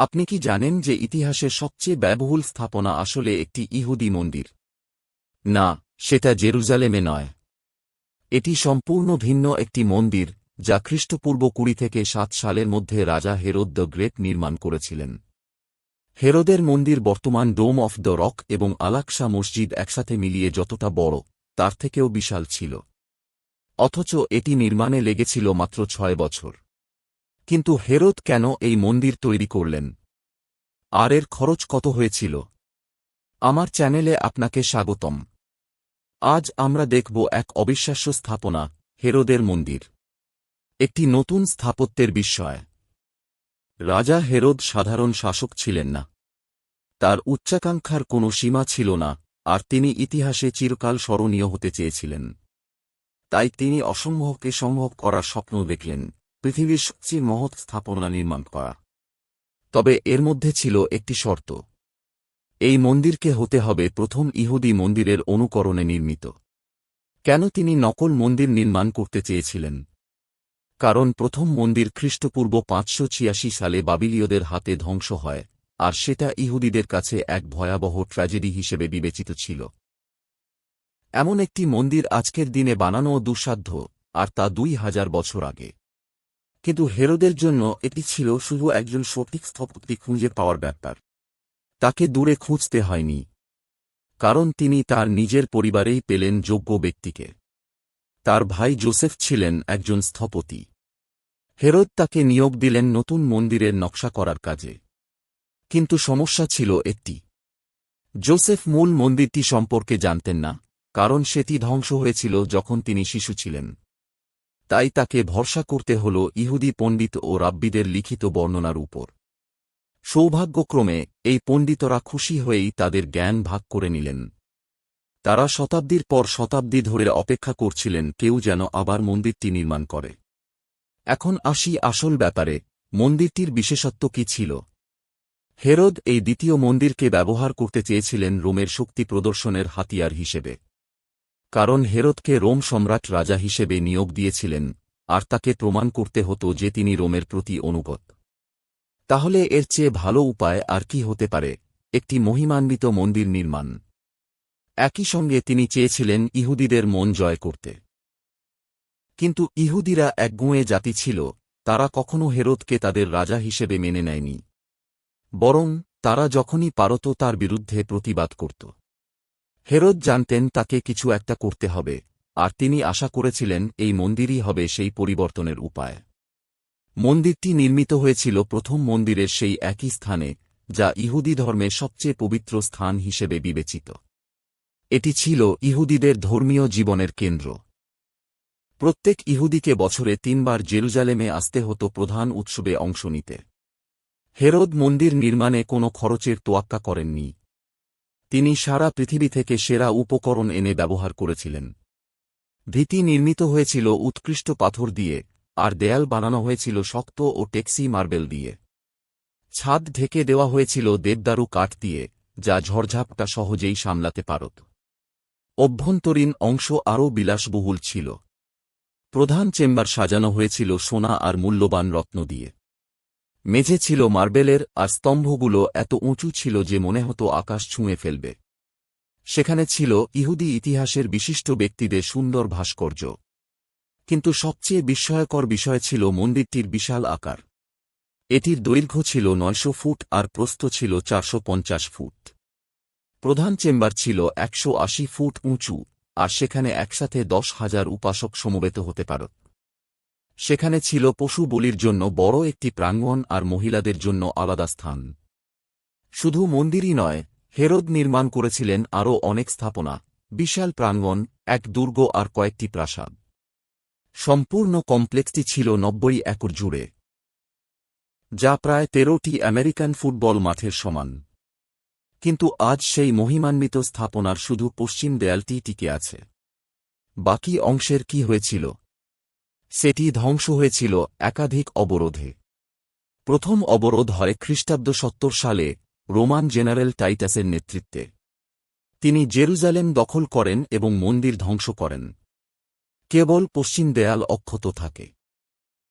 আপনি কি জানেন যে ইতিহাসের সবচেয়ে ব্যয়বহুল স্থাপনা আসলে একটি ইহুদি মন্দির? না, সেটা জেরুজালেমে নয়। এটি সম্পূর্ণ ভিন্ন একটি মন্দির, যা খ্রিস্টপূর্ব কুড়ি থেকে সাত সালের মধ্যে রাজা হেরোদ দ্য গ্রেট নির্মাণ করেছিলেন। হেরোদের মন্দির বর্তমান ডোম অফ দ্য রক এবং আলাকসা মসজিদ একসাথে মিলিয়ে যতটা বড়, তার থেকেও বিশাল ছিল। অথচ এটি নির্মাণে লেগেছিল মাত্র ছয় বছর। কিন্তু হেরোদ কেন এই মন্দির তৈরি করলেন? আর এর খরচ কত হয়েছিল? আমার চ্যানেলে আপনাকে স্বাগতম। আজ আমরা দেখব এক অবিশ্বাস্য স্থাপনা, হেরোদের মন্দির। একটি নতুন স্থাপত্যের বিস্ময় রাজা হেরোদ সাধারণ শাসক ছিলেন না। তার উচ্চাকাঙ্ক্ষার কোনো সীমা ছিল না, আর তিনি ইতিহাসে চিরকাল স্মরণীয় হতে চেয়েছিলেন। তাই তিনি অসম্ভবকে সম্ভব করার স্বপ্ন দেখলেন। পৃথিবীর সবচেয়ে মহৎ স্থাপনা নির্মাণ করা। তবে এর মধ্যে ছিল একটি শর্ত। এই মন্দিরকে হতে হবে প্রথম ইহুদি মন্দিরের অনুকরণে নির্মিত। কেন তিনি নকল মন্দির নির্মাণ করতে চেয়েছিলেন? কারণ প্রথম মন্দির খ্রিস্টপূর্ব পাঁচশো ছিয়াশি সালে বাবিলীয়দের হাতে ধ্বংস হয়, আর সেটা ইহুদিদের কাছে এক ভয়াবহ ট্র্যাজেডি হিসেবে বিবেচিত ছিল। এমন একটি মন্দির আজকের দিনে বানানো দুঃসাধ্য, আর তা দুই হাজার বছর আগে। কিন্তু হেরোদের জন্য এটি ছিল শুধু একজন সঠিক স্থপতি খুঁজে পাওয়ার ব্যাপার। তাকে দূরে খুঁজতে হয়নি। কারণ তিনি তার নিজের পরিবারেই পেলেন যোগ্য ব্যক্তিকে। তার ভাই জোসেফ ছিলেন একজন স্থপতি। হেরোদ তাকে নিয়োগ দিলেন নতুন মন্দিরের নকশা করার কাজে। কিন্তু সমস্যা ছিল একটি। জোসেফ মূল মন্দিরটি সম্পর্কে জানতেন না, কারণ সেটি ধ্বংস হয়েছিল যখন তিনি শিশু ছিলেন। তাই তাকে ভরসা করতে হল ইহুদি পণ্ডিত ও রাব্বিদের লিখিত বর্ণনার উপর। সৌভাগ্যক্রমে, এই পণ্ডিতরা খুশি হয়েই তাদের জ্ঞান ভাগ করে নিলেন। তারা শতাব্দীর পর শতাব্দী ধরে অপেক্ষা করছিলেন কেউ যেন আবার মন্দিরটি নির্মাণ করে। এখন আসি আসল ব্যাপারে, মন্দিরটির বিশেষত্ব কি ছিল? হেরদ এই দ্বিতীয় মন্দিরকে ব্যবহার করতে চেয়েছিলেন রোমের শক্তি প্রদর্শনের হাতিয়ার হিসেবে। কারণ হেরতকে রোম সম্রাট রাজা হিসেবে নিয়োগ দিয়েছিলেন, আর তাকে প্রমাণ করতে হতো যে তিনি রোমের প্রতি অনুগত। তাহলে এর চেয়ে ভালো উপায় আর কি হতে পারে? একটি মহিমান্বিত মন্দির নির্মাণ। একই সঙ্গে তিনি চেয়েছিলেন ইহুদিদের মন জয় করতে। কিন্তু ইহুদিরা একগুঁয়ে জাতি ছিল, তারা কখনও হেরোদকে তাদের রাজা হিসেবে মেনে নেয়নি। বরং তারা যখনই পারত তার বিরুদ্ধে প্রতিবাদ করত। হেরোদ জানতেন তাকে কিছু একটা করতে হবে, আর তিনি আশা করেছিলেন এই মন্দিরই হবে সেই পরিবর্তনের উপায়। মন্দিরটি নির্মিত হয়েছিল প্রথম মন্দিরের সেই একই স্থানে, যা ইহুদি ধর্মের সবচেয়ে পবিত্র স্থান হিসেবে বিবেচিত। এটি ছিল ইহুদিদের ধর্মীয় জীবনের কেন্দ্র। প্রত্যেক ইহুদিকে বছরে তিনবার জেরুজালেমে আসতে হতো প্রধান উৎসবে অংশ নিতে। হেরদ মন্দির নির্মাণে কোনো খরচের তোয়াক্কা করেননি। তিনি সারা পৃথিবী থেকে সেরা উপকরণ এনে ব্যবহার করেছিলেন। ভীতি নির্মিত হয়েছিল উৎকৃষ্ট পাথর দিয়ে, আর দেয়াল বানানো হয়েছিল শক্ত ও টেক্সি মার্বেল দিয়ে। ছাদ ঢেকে দেওয়া হয়েছিল দেবদারু কাঠ দিয়ে, যা ঝড়ঝাপটা সহজেই সামলাতে পারত। অভ্যন্তরীণ অংশ আরও বিলাসবহুল ছিল। প্রধান চেম্বার সাজানো হয়েছিল সোনা আর মূল্যবান রত্ন দিয়ে। মেঝে ছিল মার্বেলের, আর স্তম্ভগুলো এত উঁচু ছিল যে মনে হতো আকাশ ছুঁয়ে ফেলবে। সেখানে ছিল ইহুদি ইতিহাসের বিশিষ্ট ব্যক্তিদের সুন্দর ভাস্কর্য। কিন্তু সবচেয়ে বিস্ময়কর বিষয় ছিল মন্দিরটির বিশাল আকার। এটির দৈর্ঘ্য ছিল নয়শো ফুট আর প্রস্থ ছিল চারশো পঞ্চাশ ফুট। প্রধান চেম্বার ছিল একশো আশি ফুট উঁচু, আর সেখানে একসাথে দশ হাজার উপাসক সমবেত হতে পারত। সেখানে ছিল পশু বলির জন্য বড় একটি প্রাঙ্গণ আর মহিলাদের জন্য আলাদা স্থান। শুধু মন্দিরই নয়, হেরদ নির্মাণ করেছিলেন আরও অনেক স্থাপনা, বিশাল প্রাঙ্গণ, এক দুর্গ আর কয়েকটি প্রাসাদ। সম্পূর্ণ কমপ্লেক্সটি ছিল নব্বই একর জুড়ে, যা প্রায় তেরোটি আমেরিকান ফুটবল মাঠের সমান। কিন্তু আজ সেই মহিমান্বিত স্থাপনার শুধু পশ্চিম দেয়ালটি টিকে আছে। বাকি অংশের কি হয়েছিল? সেটি ধ্বংস হয়েছিল একাধিক অবরোধে। প্রথম অবরোধ হয় খ্রিস্টাব্দ সত্তর সালে রোমান জেনারেল টাইটাসের নেতৃত্বে। তিনি জেরুজালেম দখল করেন এবং মন্দির ধ্বংস করেন। কেবল পশ্চিম দেয়াল অক্ষত থাকে।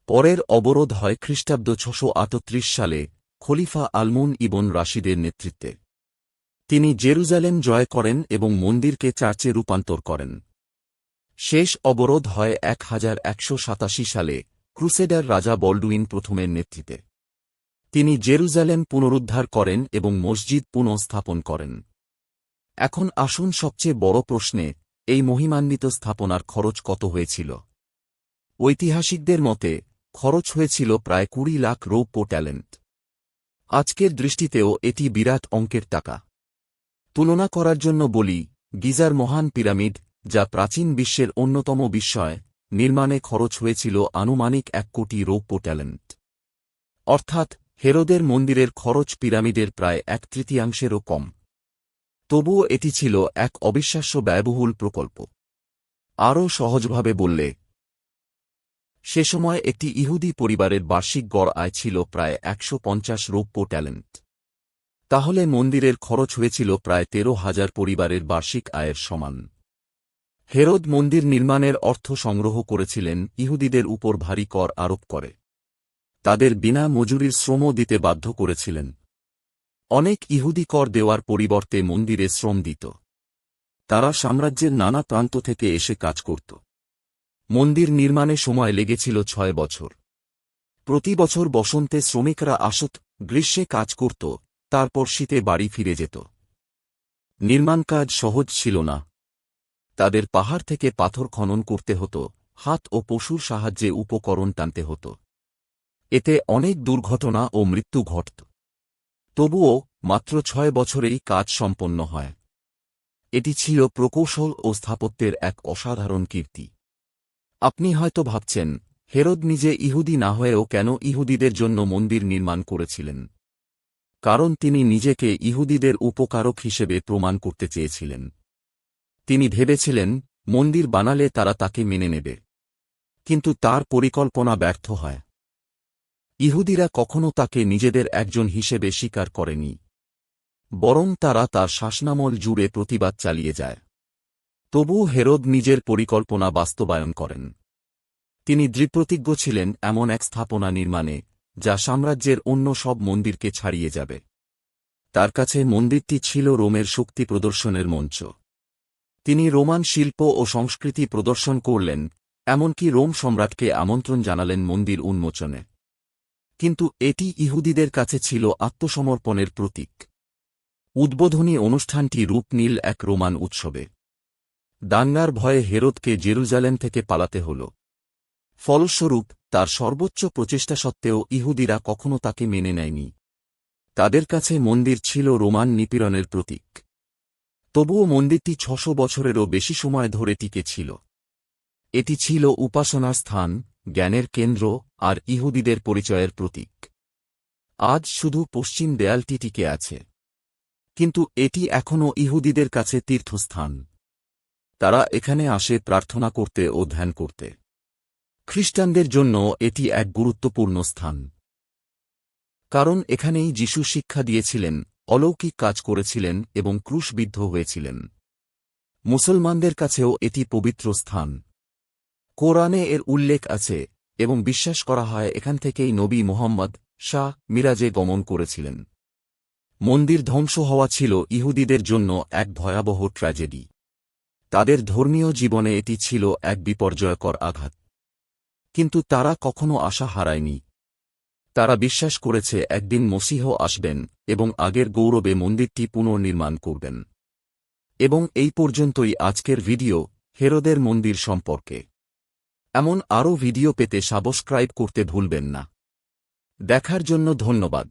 পরের অবরোধ হয় খ্রিস্টাব্দ ছশো সালে খলিফা আলমুন ইবন রাশিদের নেতৃত্বে। তিনি জেরুজালেম জয় করেন এবং মন্দিরকে চার্চে রূপান্তর করেন। শেষ অবরোধ হয় এক হাজার একশো সাতাশি সালে, ক্রুসেডার রাজা বল্ডুইন প্রথমের নেতৃত্বে। তিনি জেরুজালেম পুনরুদ্ধার করেন এবং মসজিদ পুনঃস্থাপন করেন। এখন আসুন সবচেয়ে বড় প্রশ্নে, এই মহিমান্বিত স্থাপনার খরচ কত হয়েছিল? ঐতিহাসিকদের মতে, খরচ হয়েছিল প্রায় কুড়ি লাখ রৌপ্য ট্যালেন্ট। আজকের দৃষ্টিতেও এটি বিরাট অঙ্কের টাকা। তুলনা করার জন্য বলি, গিজার মহান পিরামিড যা প্রাচীন বিশ্বের অন্যতম বিস্ময়, নির্মাণে খরচ হয়েছিল আনুমানিক এক কোটি রৌপ্য ট্যালেন্ট। অর্থাৎ, হেরোদের মন্দিরের খরচ পিরামিডের প্রায় এক তৃতীয়াংশেরও কম। তবুও এটি ছিল এক অবিশ্বাস্য ব্যয়বহুল প্রকল্প। আরও সহজভাবে বললে, সে সময় একটি ইহুদি পরিবারের বার্ষিক গড় আয় ছিল প্রায় একশো পঞ্চাশ রৌপ্য ট্যালেন্ট। তাহলে মন্দিরের খরচ হয়েছিল প্রায় তেরো হাজার পরিবারের বার্ষিক আয়ের সমান। হেরোদ মন্দির নির্মাণের অর্থ সংগ্রহ করেছিলেন ইহুদিদের উপর ভারী কর আরোপ করে। তাদের বিনা মজুরির শ্রমও দিতে বাধ্য করেছিলেন। অনেক ইহুদি কর দেওয়ার পরিবর্তে মন্দিরে শ্রম দিত। তারা সাম্রাজ্যের নানা প্রান্ত থেকে এসে কাজ করত। মন্দির নির্মাণে সময় লেগেছিল ছয় বছর। প্রতি বছর বসন্তে শ্রমিকরা আসত, গ্রীষ্মে কাজ করত, তারপর শীতে বাড়ি ফিরে যেত। নির্মাণ কাজ সহজ ছিল না। তাদের পাহাড় থেকে পাথর খনন করতে হতো, হাত ও পশুর সাহায্যে উপকরণ টানতে হতো। এতে অনেক দুর্ঘটনা ও মৃত্যু ঘটত। তবুও মাত্র ছয় বছরেই কাজ সম্পন্ন হয়। এটি ছিল প্রকৌশল ও স্থাপত্যের এক অসাধারণ কীর্তি। আপনি হয়তো ভাবছেন, হেরদ নিজে ইহুদি না হয়েও কেন ইহুদিদের জন্য মন্দির নির্মাণ করেছিলেন? কারণ তিনি নিজেকে ইহুদিদের উপকারক হিসেবে প্রমাণ করতে চেয়েছিলেন। তিনি ভেবেছিলেন, মন্দির বানালে তারা তাকে মেনে নেবে। কিন্তু তার পরিকল্পনা ব্যর্থ হয়। ইহুদিরা কখনও তাকে নিজেদের একজন হিসেবে স্বীকার করেনি। বরং তারা তার শাসনামল জুড়ে প্রতিবাদ চালিয়ে যায়। তবুও হেরোদ নিজের পরিকল্পনা বাস্তবায়ন করেন। তিনি দৃঢ়প্রতিজ্ঞ ছিলেন এমন এক স্থাপনা নির্মাণে, যা সাম্রাজ্যের অন্য সব মন্দিরকে ছাড়িয়ে যাবে। তার কাছে মন্দিরটি ছিল রোমের শক্তি প্রদর্শনের মঞ্চ। তিনি রোমান শিল্প ও সংস্কৃতি প্রদর্শন করলেন, এমনকি রোম সম্রাটকে আমন্ত্রণ জানালেন মন্দির উন্মোচনে। কিন্তু এটি ইহুদিদের কাছে ছিল আত্মসমর্পণের প্রতীক। উদ্বোধনী অনুষ্ঠানটি রূপ নীল এক রোমান উৎসবে। দাঙ্গার ভয়ে হেরোদকে জেরুজালেম থেকে পালাতে হল। ফলস্বরূপ, তার সর্বোচ্চ প্রচেষ্টা সত্ত্বেও ইহুদিরা কখনো তাকে মেনে নেয়নি। তাদের কাছে মন্দির ছিল রোমান নিপীড়নের প্রতীক। তবুও মন্দিরটি ছশো বছরেরও বেশি সময় ধরে টিকে ছিল। এটি ছিল উপাসনার স্থান, জ্ঞানের কেন্দ্র আর ইহুদিদের পরিচয়ের প্রতীক। আজ শুধু পশ্চিম দেয়ালটি টিকে আছে। কিন্তু এটি এখনও ইহুদিদের কাছে তীর্থস্থান। তারা এখানে আসে প্রার্থনা করতে ও ধ্যান করতে। খ্রিস্টানদের জন্য এটি এক গুরুত্বপূর্ণ স্থান। কারণ এখানেই যিশু শিক্ষা দিয়েছিলেন অলৌকিক কাজ করেছিলেন এবং ক্রুশবিদ্ধ হয়েছিলেন। মুসলমানদের কাছেও এটি পবিত্র স্থান। কোরআনে এর উল্লেখ আছে এবং বিশ্বাস করা হয় এখান থেকেই নবী মোহাম্মদ শাহ মিরাজে গমন করেছিলেন। মন্দির ধ্বংস হওয়া ছিল ইহুদিদের জন্য এক ভয়াবহ ট্র্যাজেডি। তাদের ধর্মীয় জীবনে এটি ছিল এক বিপর্যয়কর আঘাত। কিন্তু তারা কখনো আশা হারায়নি। তারা বিশ্বাস করেছে একদিন মসিহ আসবেন এবং আগের গৌরবে মন্দিরটি পুনর্নির্মাণ করবেন। এবং এই পর্যন্তই আজকের ভিডিও, হেরোদের মন্দির সম্পর্কে। এমন আরও ভিডিও পেতে সাবস্ক্রাইব করতে ভুলবেন না। দেখার জন্য ধন্যবাদ।